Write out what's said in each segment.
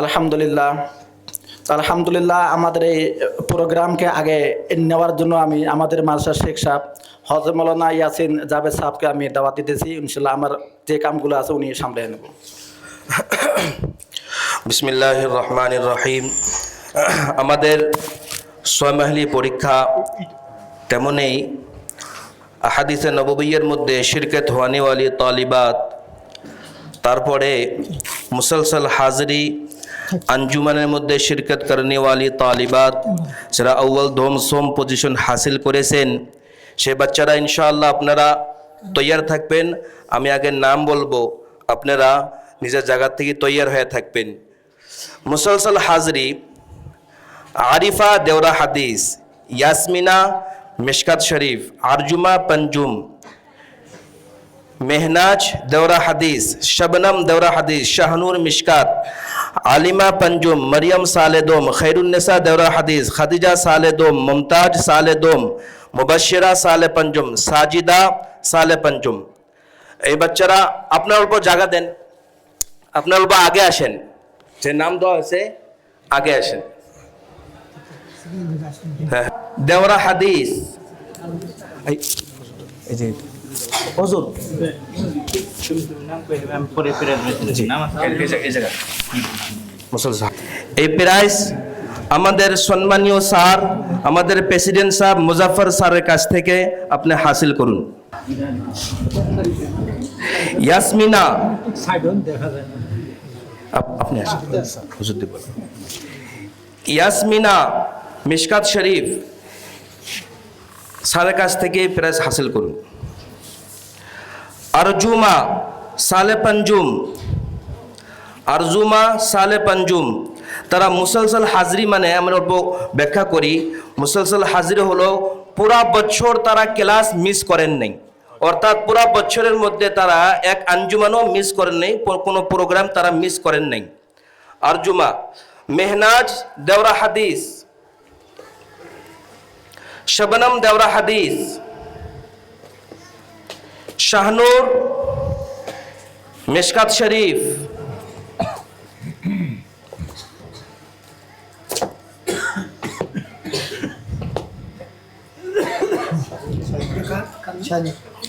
আলহামদুলিল্লাহ। আলহামদুলিল্লাহ আমাদের এই প্রোগ্রামকে আগে নেওয়ার জন্য আমি আমাদের মাদ্রাসা শেখ সাহেব হজরত মৌলানা ইয়াসিন জাভেদ সাহেবকে আমি দাওয়াত দিতেছি। ইনশাল্লাহ আমার যে কামগুলো আছে উনি সামলে নেব। বিসমিল্লাহ রহমান রহিম। আমাদের ছয়মাহিলি পরীক্ষা তেমনই আহাদিসে নববইয়ের মধ্যে শিরকেত হওয়ানিওয়ালি তালিবাত, তারপরে মুসলসল হাজরি আঞ্জুমানের মধ্যে শিরকত করনেওয়ালি তালিবাত। যারা আউ্বাল দোম সোম পজিশন হাসিল করেছেন, সে বাচ্চারা ইনশাআল্লাহ আপনারা তৈয়ার থাকবেন। আমি আগে নাম বলব, আপনারা নিজের জায়গা থেকে তৈয়ার হয়ে থাকবেন। মুসলসল হাজরি, আরিফা দেওরা হাদিস, ইয়াসমিনা মিশকাত শরীফ, আরজুমা পঞ্জুম, মেহনাজ দেওরা হাদিস, শবনম দেওরা হাদিস, শাহনুর মিশকাত আলিমা পঞ্জুম, মরিয়ম সালেদোম খৈরুন্নেসা দেওরা হাদিস, খাদিজা সালেদোম, মুমতাজ সালেদোম মুবাশিরা সালে পঞ্জুম, সাজিদা সালে পঞ্জুম। এই বাচ্চারা আপনার অল্প জায়গা দেন, আপনার অল্প আগে আসেন। যে নাম দেওয়া হয়েছে, আগে আসেন। হ্যাঁ। দেওরা হাদিস। এই যে হুজুর। এই প্রাইজ আমাদের সম্মানীয় স্যার, আমাদের প্রেসিডেন্ট সাহেব মুজাফর স্যারের কাছ থেকে আপনি হাসিল করুন। ইয়াসমিনা। ইয়াসমিনা মিশকাত শরীফ স্যারের কাছ থেকে প্রাইজ হাসিল করুন। আরজুমা সালে পঞ্জুম। আরজুমা সালে পঞ্জুম। তারা মুসলসল হাজরি মানে আমরা অল্প ব্যাখ্যা করি, মুসলসল হাজরি হলো পুরা বছর তারা ক্লাস মিস করেন নাই। অর্থাৎ পুরা বছরের মধ্যে তারা এক আঞ্জুমানও মিস করেন নাই কোনো প্রোগ্রাম তারা মিস করেন নাই। আরজুমা, মেহনাজ দেওরা হাদিস। শবনম দেওরা হাদিস। শাহনুর মেশকাত শরীফ।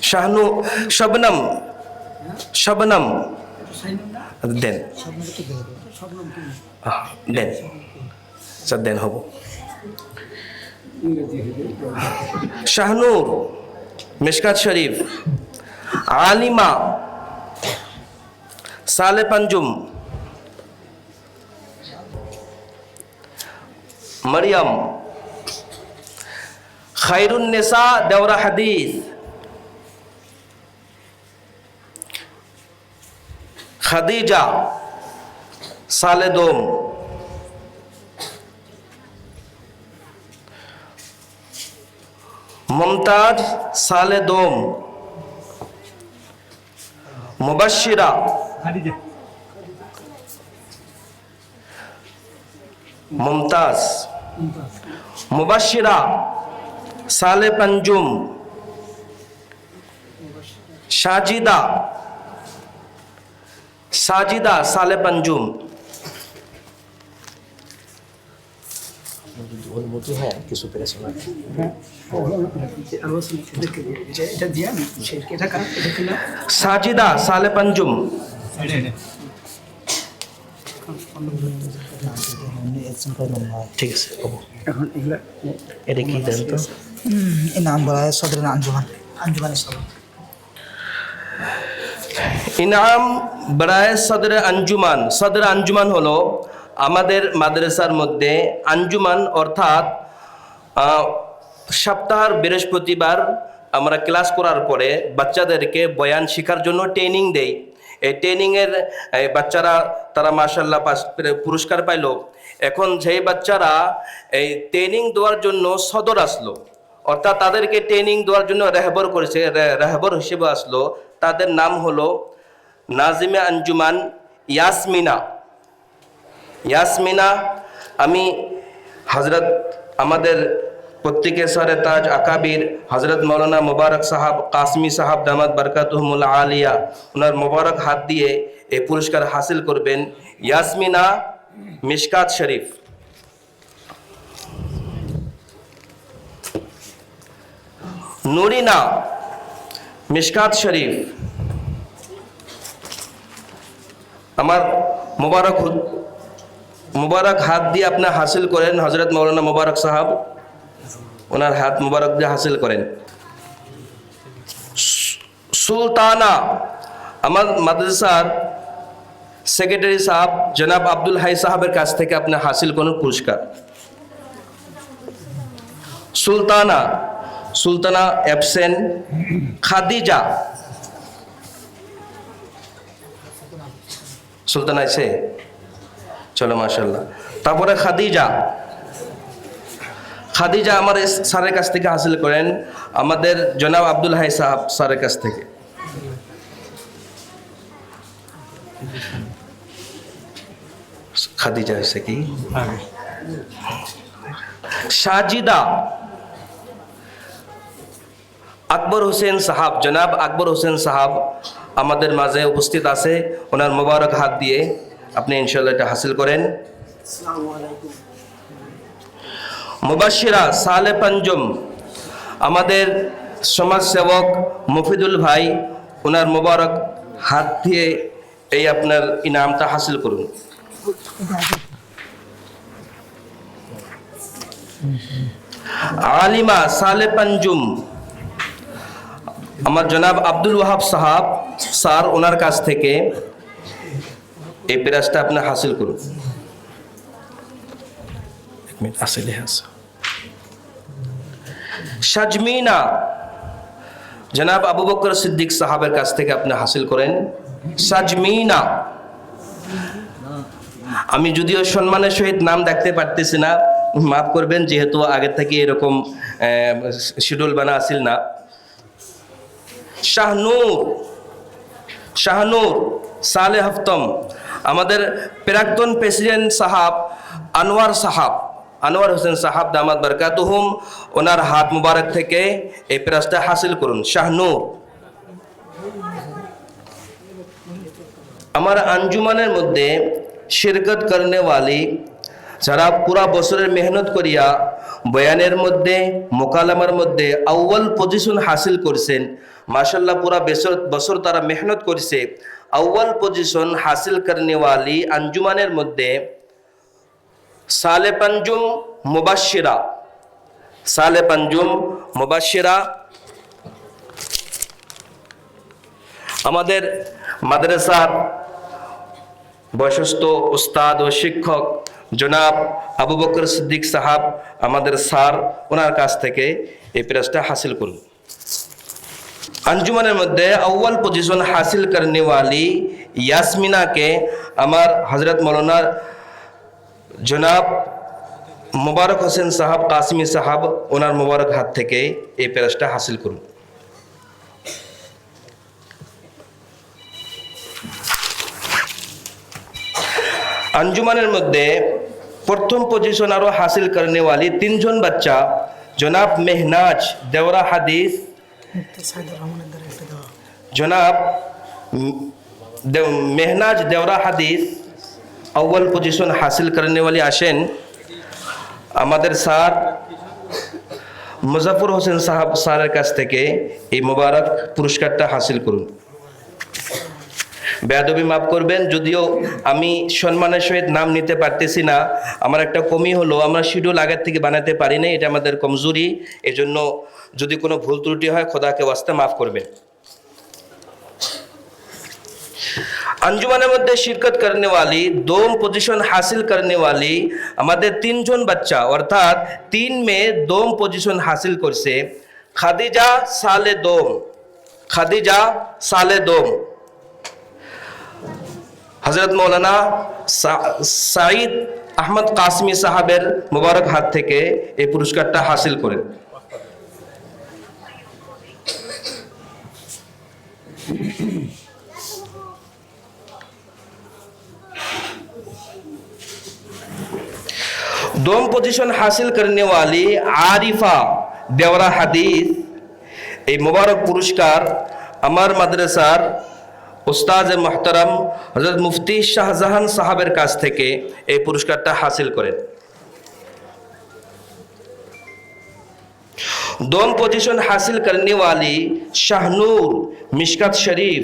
শাহনু শবনম শবনম। দেন। দেন। স্যার দেন হব। শাহনুর মিশকাত শরীফ। আলিমা সালে পঞ্জুম মরিয়ম খাইরুন নেসা দেওরা হাদিস খাদিজা সালে দোম মুমতাজ সালে দোম মুবাশিরা মুমতাজ মুবাশিরা সালে পঞ্জুম সাজিদা সাজিদা সালে পঞ্জুম সাজিদা সালে পঞ্জুম। ঠিক আছে হব এটা কি দেন তো? এই নাম বলা হয় সদরের আঞ্জুমান। আঞ্জুমানের সদর। ইনাম বরায় সদর আঞ্জুমান। সদর আঞ্জুমান হলো আমাদের মাদ্রাসার মধ্যে আঞ্জুমান অর্থাৎ সপ্তাহের বৃহস্পতিবার আমরা ক্লাস করার পরে বাচ্চাদেরকে বয়ান শেখার জন্য ট্রেনিং দেই। এই ট্রেনিংয়ের বাচ্চারা, তারা মার্শাল্লাহ পুরস্কার পাইলো। এখন যেই বাচ্চারা এই ট্রেনিং দেওয়ার জন্য সদর আসলো, অর্থাৎ তাদেরকে ট্রেনিং দেওয়ার জন্য রেহবর করেছে রেহবর হিসেবে আসলো, তাদের নাম হলো নাজিমে আঞ্জুমান ইয়াসমিনা। ইয়াসমিনা, আমি হজরত আমাদের প্রত্যেকের সরে তাজ আকাবির হজরত মৌলানা মুবারক সাহাব, কাসমি সাহাব দামাদ বরকাতহমুল আলিয়া ওনার মুবারক হাত দিয়ে এই পুরস্কার হাসিল করবেন ইয়াসমিনা মিশকাত শরীফ। নুরিনা মিশকাত শরীফ। আমার মুবারক মুবারক হাত দিয়ে আপনি হাসিল করেন হজরত মৌলানা মুবারক সাহাব। ওনার হাত মুবারক দিয়ে হাসিল করেন। সুলতানা, আমার মাদ্রাসার সেক্রেটারি সাহেব, জনাব আব্দুল হাই সাহেবের কাছ থেকে আপনি হাসিল করুন, পুরস্কার। সুলতানা সুলতানা অ্যাবসেন খাদিজা। সুলতানা আছে? চলো মাশাল্লাহ তারপরে খাদিজা। খাদিজা আমার স্যারের কাছ থেকে হাসিল করেন। আমাদের জনাব আব্দুল হাই সাহাব স্যারের কাছ থেকে। খাদিজা হয়েছে কি? সাজিদা। আকবর হোসেন সাহাব জনাব আকবর হোসেন সাহাব আমাদের মাঝে উপস্থিত আছে। ওনার মোবারক হাত দিয়ে আপনি ইনশাল্লাহ এটা হাসিল করেন। মুবাশিরা সালে পঞ্জম। আমাদের সমাজসেবক মফিদুল ভাই ওনার মোবারক হাত দিয়ে এই আপনার ইনামটা হাসিল করুন। আলিমা সালে পঞ্জুম। আমার জনাব আব্দুল ওয়াহাব সাহাব স্যার ওনার কাছ থেকে এই প্রাইজটা আপনি হাসিল করুন। মিনিট আসলে সাজমিনা জনাব আবু বকর সিদ্দিক সাহাবের কাছ থেকে আপনি হাসিল করেন। সাজমিনা আমি যদিও সম্মানের সহিত নাম দেখতে পারতেছি না, মাফ করবেন, যেহেতু আগে থেকে এরকম শিডিউল বানা আসিল না। শাহনূর শাহনূর সালে হফতম আমাদের প্রাক্তন প্রেসিডেন্ট সাহাব, আনোয়ার সাহাব আনোয়ার হোসেন সাহাব দামাদ বারকাতুহুম, ওনার হাত মুবারক থেকে এই প্রাসটা হাসিল করুন। শাহনূর আমার আঞ্জুমানের মধ্যে শিরকত করনে ওয়ালি যারা পুরা বছরের মেহনত করিয়া বয়ানের মধ্যে, মোকালামার মধ্যে আউ্বাল পজিশন হাসিল করছেন মাসাল্লাহ পুরা বছর বছর তারা মেহনত করছে আউ্বাল পজিশন হাসিল করনে ওয়ালি আঞ্জুমানের মধ্যে সালে পাঞ্জুম মুবাসিরা সালে পাঞ্জুম মুবাসিরা আমাদের মাদ্রাসার বয়সস্থ উস্তাদ ও শিক্ষক জনাব আবু বকর সিদ্দিক সাহাব আমাদের স্যার ওনার কাছ থেকে এই প্রেসটা হাসিল করুন। আঞ্জুমানের মধ্যে আউ্বাল পজিশন হাসিল করনেওয়ালি ইয়াসমিনাকে আমার হজরত মৌলানা জনাব মোবারক হোসেন সাহাব, কাসিমি সাহাব, ওনার মোবারক হাত থেকে এই প্যারাসটা হাসিল করুন। আঞ্জুমানের মধ্যে প্রথম পজিশন আরও হাসিল করনে তিনজন বাচ্চা, জনাব মেহনাজ দেওরা হাদিস, জনাব মেহনাজ দেওরা হাদিস अव्वल पोजीशन हासिल करने वाले আসেন আমাদের স্যার মুজাফর হোসেন সাহাব স্যারের কাছ থেকে এই মোবারক পুরস্কারটা হাসিল করুন বেয়াদবি মাফ করবেন যদিও আমি সম্মানের সহিত নাম নিতে পারতেছি না আমার একটা কমি হলো আমরা শিডিউল আগের থেকে বানাতে পারি না এটা আমাদের কমজোরি এজন্য যদি কোনো ভুল ত্রুটি হয় খোদাকে ওয়াস্তে মাফ করবেন अंजुमन मध्य शिरकत करने वाली दोम पोजीशन हासिल करने वाली আমাদের তিনজন বাচ্চা অর্থাৎ তিন মে দোম পজিশন হাসিল করছে খাদিজা সালে দোম খাদিজা সালে দোম হজরত মৌলানা সা- সাঈদ আহমদ কাসমি সাহাবের মোবারক হাত থেকে এই পুরস্কারটা হাসিল করেন دوم পজিশন হাসিল করে আরিফা। عارفہ দেওরা হাদিস। এই মোবারক পুরস্কার আমার মাদ্রাসার ওস্তাজ মোহতারাম হজরত মুফতি শাহজাহান সাহাবের কাছ থেকে এই পুরস্কারটা হাসিল করেন। দোম পজিশন হাসিল করে শাহনুর মিশকাত শরীফ।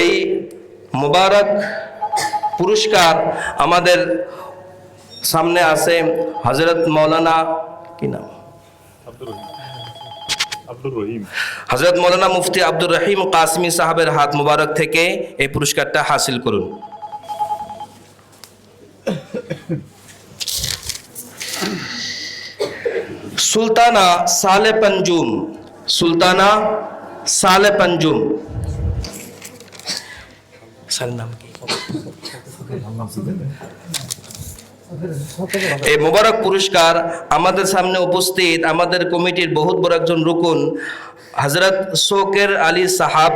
এই মুবারক পুরস্কার আমাদের সামনে আছে হজরত মৌলানা কি নাম? হজরত মৌলানা মুফতি আব্দুর রহিম কাসমি সাহাবের হাত মুবারক থেকে এই পুরস্কারটা হাসিল করুন। সুলতানা সালে পঞ্জুম। সুলতানা সালে পঞ্জুম। নাম কি? এই মোবারক পুরস্কার আমাদের সামনে উপস্থিত, আমাদের কমিটির বহুত বড় একজন রুকুন হজরত শোকের আলী সাহাব,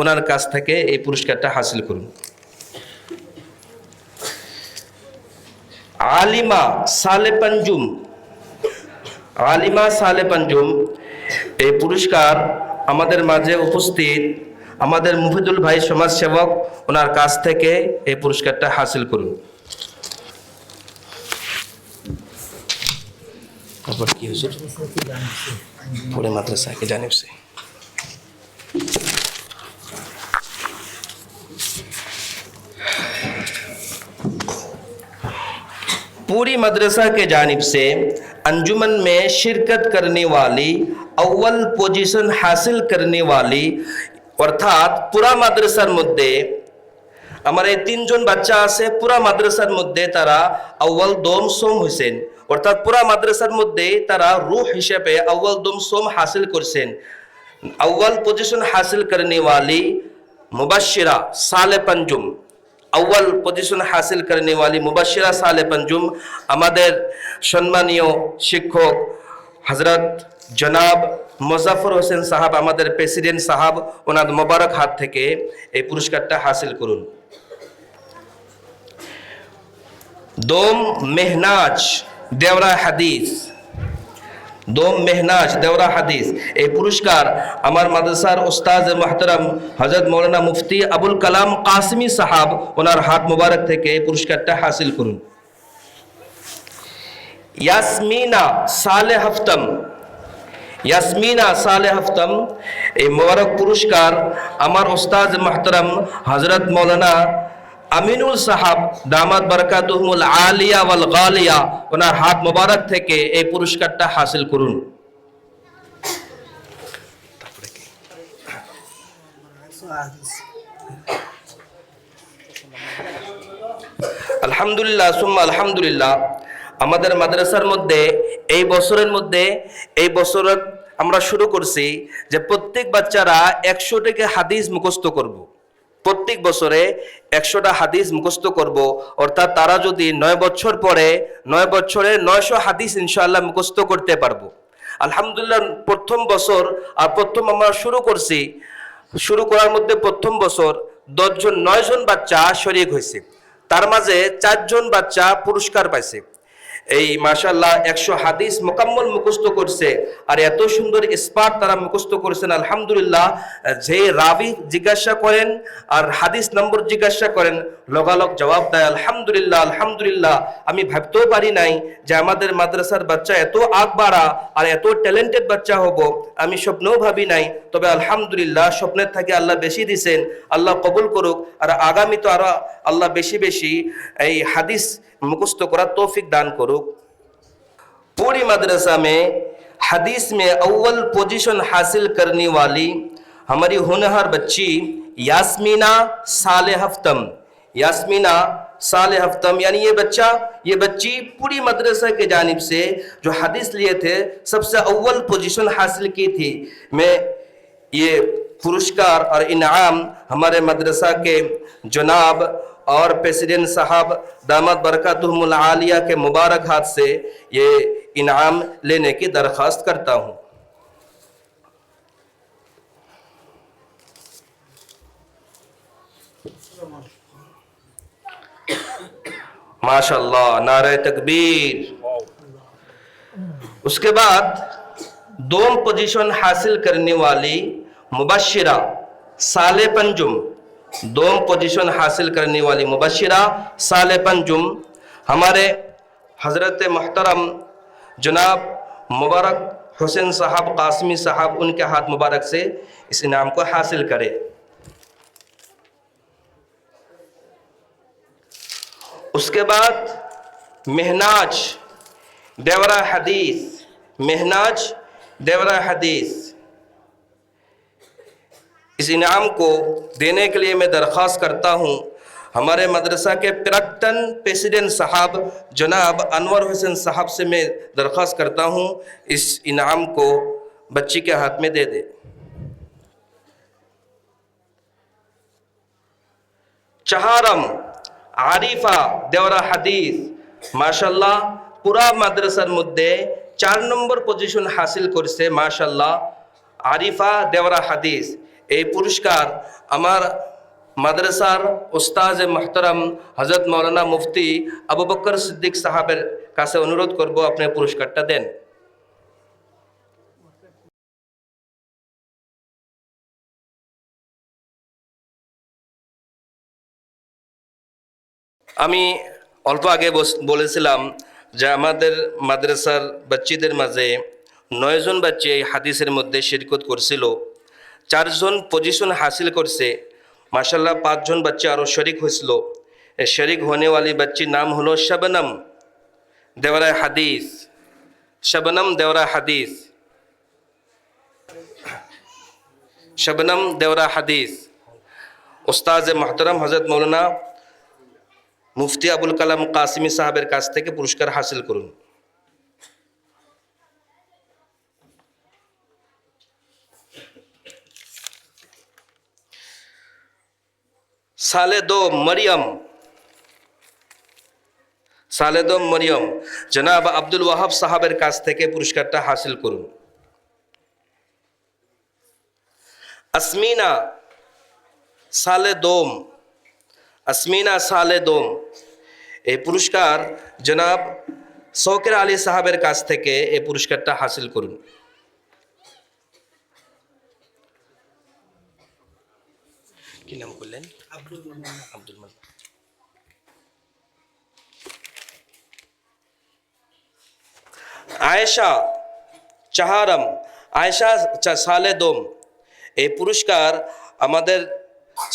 ওনার কাছ থেকে এই পুরস্কারটা হাসিল করুন। আলিমা সালে পঞ্জুম, আলিমা সালে পঞ্জুম, এই পুরস্কার আমাদের মাঝে উপস্থিত। আমাদের মুফিদুল ভাই সমাজসেবক، ওনার কাছ থেকে এই পুরস্কারটা হাসিল করুন। তারপর কি হয়েছে? পরে মাদ্রাসাকে জানিব پوری مدرسہ کے جانب سے انجمن میں شرکت کرنے والی اول پوزیشن حاصل کرنے والی অর্থাৎ পুরা মাদ্রাসার মধ্যে আমার এই তিনজন বাচ্চা আছে, পুরা মাদ্রাসার মধ্যে তারা আউ্বাল দম সোম হয়েছেন অর্থাৎ পুরা মাদ্রাসার মধ্যে তারা রুহ হিসেবে আউ্বাল দম সোম হাসিল করছেন। আউ্বাল পজিশন হাসিল করনে ওয়ালি মুবাশিরা সালে পঞ্জুম। আউ্বাল পজিশন হাসিল করেনিওয়ালি ওয়ালি সালে পঞ্জুম। আমাদের সম্মানীয় শিক্ষক হজরত জনাব মোজাফর হোসেন সাহাব, আমাদের প্রেসিডেন্ট সাহাব, ওনার মোবারক হাত থেকে এই পুরস্কারটা হাসিল করুন। দোম মেহনাজ দেওরা হাদিস। দোম মেহনাজ দেওরা হাদিস। এই পুরস্কার আমার মাদ্রাসার ওস্তাজ মোহতরম হজরত মৌলানা মুফতি আবুল কালাম কাসমি সাহাব, ওনার হাত মোবারক থেকে পুরস্কারটা হাসিল করুন। ইয়াসমিনা সালে হফতম ইয়াসমিনা সালে হফতম এই মোবারক পুরস্কার আমার ওস্তাজ মাহতরম হজরত মৌলানা আমিনুল সাহাব দামাত বরকাতুহমুল আলিয়া ওয়াল গালিয়া ওনার হাত মোবারক থেকে এই পুরস্কারটা হাসিল করুন আলহামদুলিল্লাহ সুম্মা আলহামদুলিল্লাহ আমাদের মাদ্রাসার মধ্যে, এই বছরের মধ্যে, এই বছরের আমরা শুরু করছি যে প্রত্যেক বাচ্চারা একশো থেকে হাদিস মুখস্থ করব। প্রত্যেক বছরে একশোটা হাদিস মুখস্থ করব। অর্থাৎ তারা যদি নয় বছর পরে, নয় বছরে নয়শো হাদিস ইনশাআল্লাহ মুখস্থ করতে পারব। আলহামদুলিল্লাহ, প্রথম বছর আর প্রথম আমরা শুরু করছি। শুরু করার মধ্যে প্রথম বছর দশজন, নয়জন বাচ্চা শরিক হয়েছে। তার মাঝে চারজন বাচ্চা পুরস্কার পাইছে। এই মাশাল্লাহ একশো হাদিস মোকাম্মল মুখস্থ করছে। আর এত সুন্দর স্পাট তারা মুখস্থ করেছেন, আলহামদুলিল্লাহ। যে রাবি জিজ্ঞাসা করেন আর হাদিস নম্বর জিজ্ঞাসা করেন, লগালগ জবাব দেয়, আলহামদুলিল্লাহ আলহামদুলিল্লাহ। আমি ভাবতেও পারি নাই যে আমাদের মাদ্রাসার বাচ্চা এত আগ বাড়া আর এত ট্যালেন্টেড বাচ্চা হব। আমি স্বপ্নেও ভাবি নাই, তবে আলহামদুলিল্লাহ, স্বপ্নের থেকে আল্লাহ বেশি দিছেন। আল্লাহ কবুল করুক। আর আগামী তো আরও আল্লাহ বেশি বেশি এই হাদিস مقصد کراর توفق دان کرو پوری مدرسہ میں حدیث میں اول پوزیشن حاصل کرنے والی ہماری ہنہر بچی یاسمینہ سال ہفتم یاسمینہ سال ہفتم یعنی یہ بچہ یہ بچی پوری مدرسہ کے جانب سے جو حدیث لیے تھے سب سے اول پوزیشن حاصل کی تھی میں یہ پرسکار اور انعام ہمارے مدرسہ کے جناب اور پریسیڈنٹ صاحب دامت برکاتہم العالیہ کے مبارک ہاتھ سے یہ انعام لینے کی درخواست کرتا ہوں۔ ماشاء اللہ نعرہ تکبیر۔ اس کے بعد دوم پوزیشن حاصل کرنے والی مبشرہ سال پنجم۔ دوم پوزیشن حاصل کرنے والی مبشرہ سال پنجم ہمارے حضرت محترم جناب مبارک حسین صاحب، قاسمی صاحب، ان کے ہاتھ مبارک سے اس انعام کو حاصل کرے اس کے بعد مہناج دیورہ حدیث، مہناج دیورہ حدیث۔ اس انعام کو دینے کے لیے میں درخواست کرتا ہوں۔ ہمارے مدرسہ کے پرکٹن پریسیڈنٹ صاحب جناب انور حسین صاحب سے میں درخواست کرتا ہوں۔ اس انعام کو بچی کے ہاتھ میں دے دے۔ چہارم، عارفہ دیورہ حدیث۔ ماشاءاللہ، پورا মাদ্রাসার مدے چار نمبر پوزیشن حاصل کرسے ماشاءاللہ۔ عارفہ دیورا حدیث۔ এই পুরস্কার আমার মাদ্রাসার উস্তাজ মোহতরম হজরত মৌলানা মুফতি আবু বকর সিদ্দিক সাহাবের কাছে অনুরোধ করব আপনি পুরস্কারটা দেন। আমি অল্প আগে বলেছিলাম যে আমাদের মাদ্রাসার বাচ্চিদের মাঝে নয়জন বাচ্চি এই হাদিসের মধ্যে শিরকত করছিল। চারজন পজিশন হাসিল করছে। মাসাল্লাহ পাঁচজন বাচ্চা আরও শরিক হয়েছিল। শরিক হনেওয়ালি বাচ্চির নাম হলো শবনম। দেওয়ারায় হাদিস। শবনম দেওরা হাদিস। শবনম দেওরা হাদিস। ওস্তাজ মাহতরম হজরত মৌলানা মুফতি আবুল কালাম কাসিমি সাহেবের কাছ থেকে পুরস্কার হাসিল করুন। সালে দো মরিয়ম। সালে দো মরিয়ম। জনাব আব্দুল ওয়াহাব সাহাবের কাছ থেকে পুরস্কারটা হাসিল করুন। আসমিনা সালে দোম আসমিনা সালে দোম এই পুরস্কার জনাব শৌকের আলী সাহাবের কাছ থেকে এই পুরস্কারটা হাসিল করুন। কি নাম করলেন? আব্দুল মান্নান। আয়েশা চাহারম আয়েশা সালে দোম। এই পুরস্কার আমাদের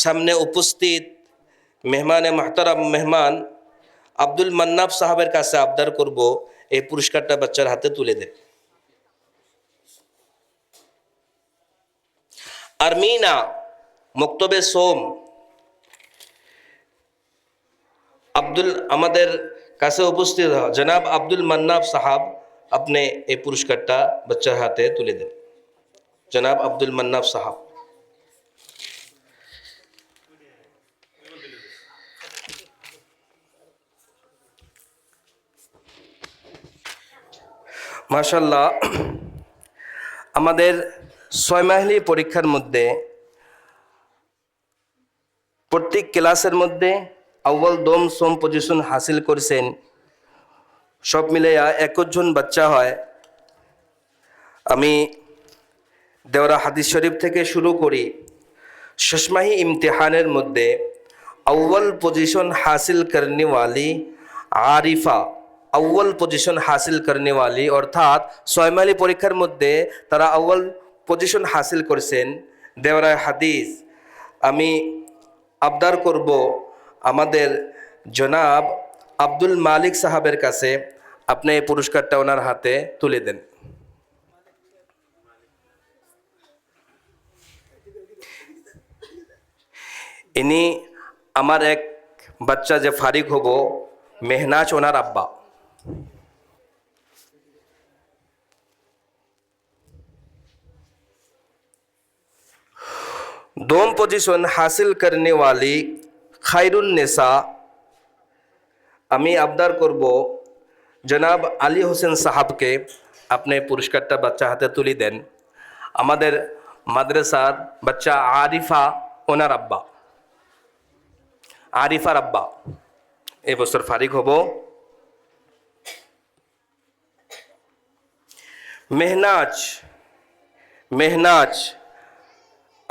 সামনে উপস্থিত মেহমানে মাহতারাম মেহমান আব্দুল মান্নাব সাহাবের কাছে আবদার করব এই পুরস্কারটা বাচ্চার হাতে তুলে দেন। আরমিনা মক্তবে সোম। আব্দুল, আমাদের কাছে উপস্থিত জনাব আব্দুল মান্নাব সাহাব, আপনি এই পুরস্কারটা বাচ্চার হাতে তুলে দেন। জনাব আব্দুল মান্নাব সাহাব। মাশাল্লাহ, আমাদের ছয় মাহিলী পরীক্ষার মধ্যে প্রত্যেক ক্লাসের মধ্যে আউ্বাল দম, সোম পজিশন হাসিল করছেন। সব মিলাইয়া একজন বাচ্চা হয়। আমি দেওরা হাদিস শরীফ থেকে শুরু করি। শশমাহি ইমতিহানের মধ্যে আউ্বাল পজিশন হাসিল করনে আরিফা। আউ্বাল পজিশন হাসিল করনে অর্থাৎ সয়মালি পরীক্ষার মধ্যে তারা আউ্বাল পজিশন হাসিল করছেন। দেওরা হাদিস, আমি আবদার করব আমাদের জনাব আব্দুল মালিক সাহাবের কাছে। আপনি এই পুরস্কারটা ওনার হাতে তুলে দেন। ইনি আমার এক বাচ্চা যে ফারিক হব, মেহনাজ ওনার আব্বা। دوم پوزیشن حاصل کرنے والی خیر النساء আমি আবদার করব জনাব আলী হোসেন সাহাবকে আপনি পুরস্কারটা বাচ্চা হাতে তুলি দেন আমাদের মাদ্রাসার বাচ্চা আরিফা ওনার আব্বা আরিফার আব্বা এবছর ফারিক হব মেহনাজ মেহনাজ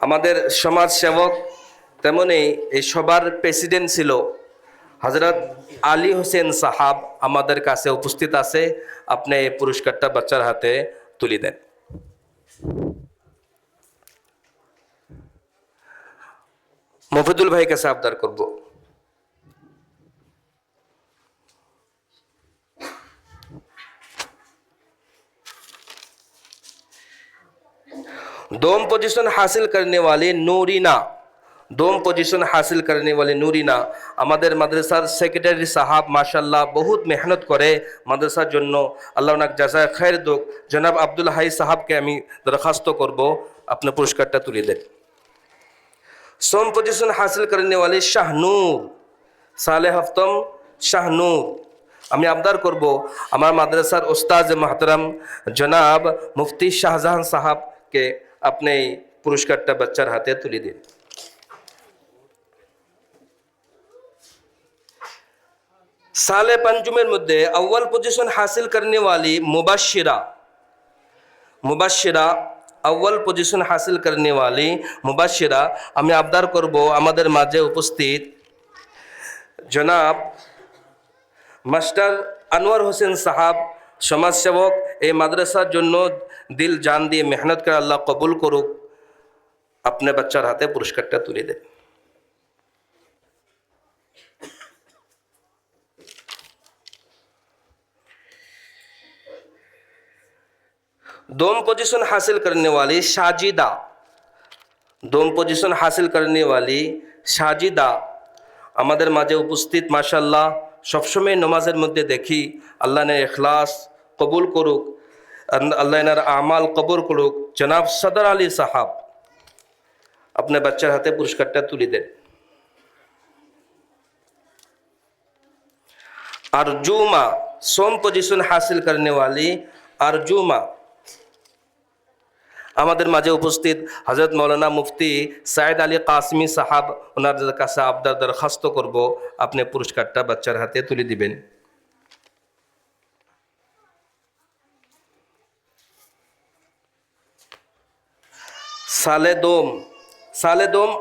আমাদের সমাজ সেবক তেমনি এই সবার প্রেসিডেন্ট ছিল হজরত আলী হোসেন সাহাব আমাদের কাছে উপস্থিত আছে। আপনি এই পুরস্কারটা বাচ্চার হাতে তুলে দেন। মফিদুল ভাইকে সাবধান করব। दोम पोजीशन हासिल करने वाले नूरीना दोम पोजीशन हासिल करने वाले নূরিনা আমাদের মাদ্রাসার সেক্রেটারি সাহাব মাশাল্লাহ বহুত মেহনত করে মাদ্রাসার জন্য আল্লাহ নাক জাজায় খায়ের দোক জনাব আব্দুল হাই সাহাবকে আমি দরখাস্ত করব আপনার পুরস্কারটা তুলে দেন সোম पोजीशन हासिल करने वाले শাহনূর সালে হফতম শাহনূর আমি আবদার করব আমার মাদ্রাসার ওস্তাজ মাহতারাম জনাব মুফতি শাহজাহান সাহাবকে আপনি এই পুরস্কারটা বাচ্চার হাতে তুলে দিন সালে पंजुमेर মধ্যে अव्वल पोजीशन हासिल करने वाली मुबशिरा মুবাশিরা আউ্বাল পজিশন হাসিল করনে वाली মুবাশিরা আমি আবদার করব আমাদের মাঝে উপস্থিত জনাব মাস্টার আনোয়ার হোসেন সাহাব সমাজসেবক এই মাদ্রাসার জন্য দিল জান দিয়ে মেহনত করে আল্লাহ কবুল করুক আপনার বাচ্চার হাতে পুরস্কারটা তুলে দেন दोम पोजीशन हासिल करने वाली शाजिदा दोम पोजीशन हासिल करने वाली সাজিদা আমাদের মাঝে উপস্থিত মাশাল্লাহ سب سمے نماز مدعے دیکھی اللہ نے اخلاص قبول کرمال قبول کروک جناب صدر علی صاحب اپنے بچے ہاتھ پورس کٹا تری دے ارجوم سوم پوزیشن حاصل کرنے والی ارجما ہمارے حضرت مولانا مفتی ساید علی قاسمی صاحب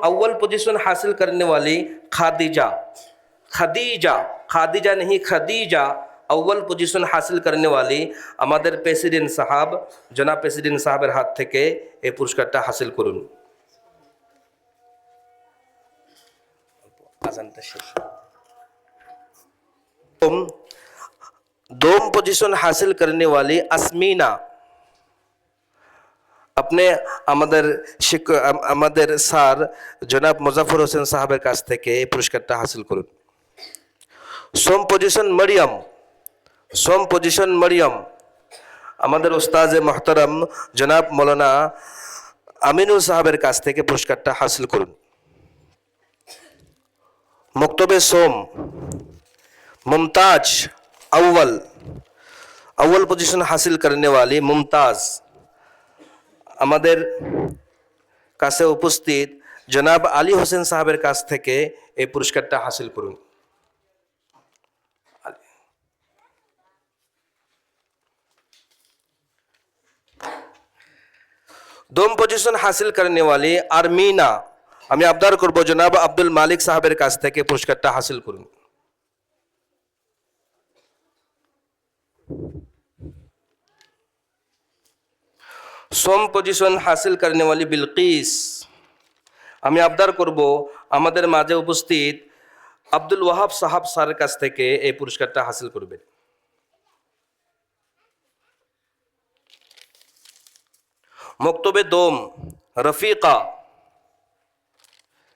اول پزیشن حاصل کرنے والی خادیجا خدیجا خادیجا نہیں خدیجا अव्वल पोजीशन हासिल करने वाली আমাদের প্রেসিডেন্ট সাহাব জনাব প্রেসিডেন্ট সাহাবের হাত থেকে এই পুরস্কারটা হাসিল করুন আজানটা শেষ दोम दोम पोजीशन हासिल करने वाली আসমিনা আপনি আমাদের শিক্ষক আম- আমাদের স্যার জনাব মুজাফর হোসেন সাহাবের কাছ থেকে এই পুরস্কারটা হাসিল করুন সোম পজিশন মরিয়ম সোম পজিশন মরিয়ম আমাদের ওস্তাজ মোহতারাম জনাব মৌলানা আমিনুল সাহাবের কাছ থেকে পুরস্কারটা হাসিল করুন মুক্তবে সোম मुमताज अव्वल अव्वल पोजीशन हासिल करने वाली मुमताज আমাদের কাছে উপস্থিত জনাব আলী হোসেন সাহেবের কাছ থেকে এই পুরস্কারটা হাসিল করুন दोम पोजीशन हासिल करने वाली আরমিনা আমি আবদার করব জনাব আব্দুল মালিক সাহেবের কাছ থেকে পুরস্কারটা হাসিল করুন সোম পজিশন হাসিল করনে वाली বিলকিস আমি আবদার করব আমাদের মাঝে উপস্থিত আব্দুল ওয়াহাব সাহাব স্যারের কাছ থেকে এই পুরস্কারটা হাসিল করবেন মক্তবে দোম, রফিকা।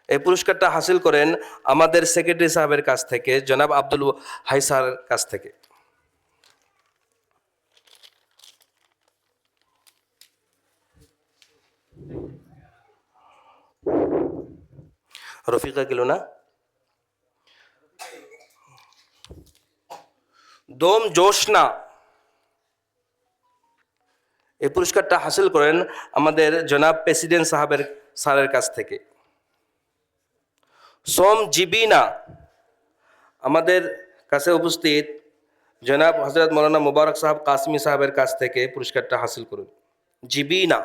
এই পুরস্কারটা হাসিল করেন আমাদের সেক্রেটারি সাহেবের কাছ থেকে, জনাব আব্দুল হাই স্যারের কাছ থেকে। রফিকা গেল না? দোম জোশনা। এই পুরস্কারটা হাসিল করেন আমাদের জনাব প্রেসিডেন্ট সাহেবের স্যারের কাছ থেকে। সোম জিবিনা আমাদের কাছে উপস্থিত জনাব হজরত মৌলানা মুবারক সাহেব কাসমি সাহেবের কাছ থেকে পুরস্কারটা হাসিল করুন। জিবিনা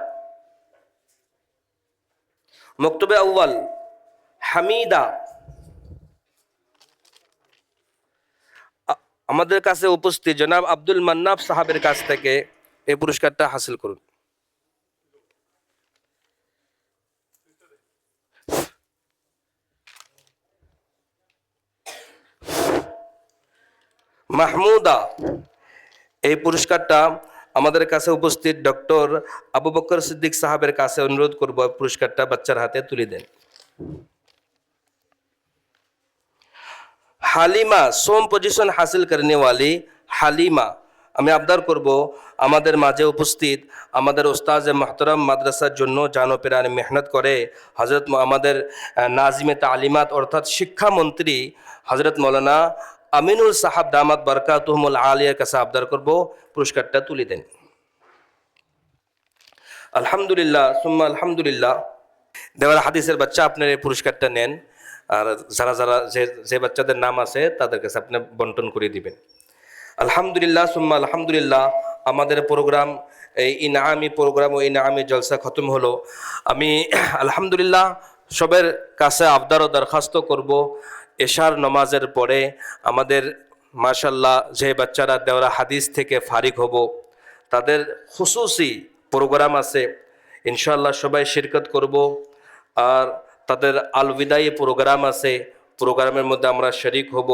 মক্তবে আউ্বাল হামিদা আমাদের কাছে উপস্থিত জনাব আব্দুল মান্নাব সাহাবের কাছ থেকে এই পুরস্কারটা হাসিল করুন। মাহমুদা, এই পুরস্কারটা আমাদের কাছে উপস্থিত ডক্টর আবু বকর সিদ্দিক সাহাবের কাছে অনুরোধ করব পুরস্কারটা বাচ্চার হাতে তুলে দেন। হালিমা, সোম পজিশন হাসিল করনে হালিমা আমি আবদার করব আমাদের মাঝে উপস্থিত আমাদের ওস্তাজ মাহতরম মাদ্রাসার জন্য জানো পেরান মেহনত করে হজরত আমাদের নাজিমে তালিমাত অর্থাৎ শিক্ষামন্ত্রী হজরত মৌলানা আমিনুল সাহাব দামাত বরকাতুহমুল আলিয়ার কাছে আবদার করব। পুরস্কারটা তুলে দেন। আলহামদুলিল্লাহ, সুম্মা আলহামদুলিল্লাহ। দেওয়ার হাদিসের বাচ্চা আপনার এই পুরস্কারটা নেন। আর যারা যারা যে যে বাচ্চাদের নাম আছে তাদের কাছে আপনি বন্টন করে দিবেন। আলহামদুলিল্লাহ, সুম্মা আলহামদুলিল্লাহ। আমাদের প্রোগ্রাম এই ইনামি প্রোগ্রাম ও ইনামি জলসা খতম হলো। আমি আলহামদুলিল্লাহ সবের কাছে আবদার ও দরখাস্ত করব এশার নমাজের পরে। আমাদের মাশাল্লাহ যে বাচ্চারা দেওয়া হাদিস থেকে ফারিক হব, তাদের খুশুসি প্রোগ্রাম আছে। ইনশাল্লাহ সবাই শিরকত করব। আর তাদের আলবিদায়ী প্রোগ্রাম আছে। প্রোগ্রামের মধ্যে আমরা শরিক হব।